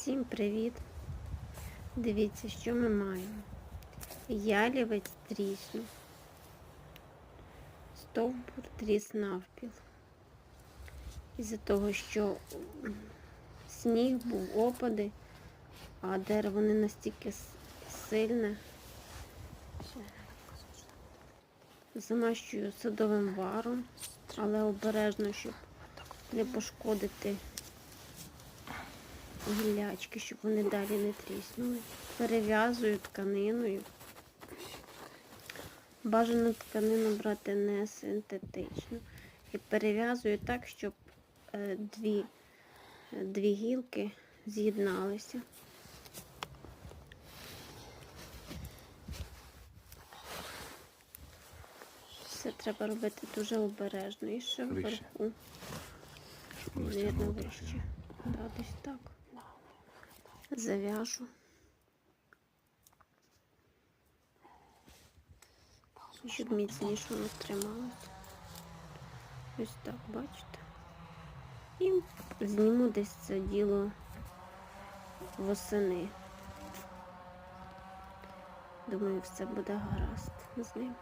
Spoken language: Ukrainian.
Всім привіт! Дивіться, що ми маємо. Ялівець тріснув. Стовбур тріс навпіл. Із-за того, що сніг був, опади, а дерево не настільки сильне. Замащую садовим варом, але обережно, щоб не пошкодити гіллячки, щоб вони далі не тріснули. Перев'язую тканиною. Бажано тканину брати не синтетичну. І перев'язую так, щоб е, дві, е, дві гілки з'єдналися. Все треба робити дуже обережно. І ще вверху. Щоб воно стягнуло трохи. Да, десь так. Зав'яжу. Щоб міцніше воно трималося. Ось так, бачите? І зніму десь це діло восени. Думаю, все буде гаразд з ним.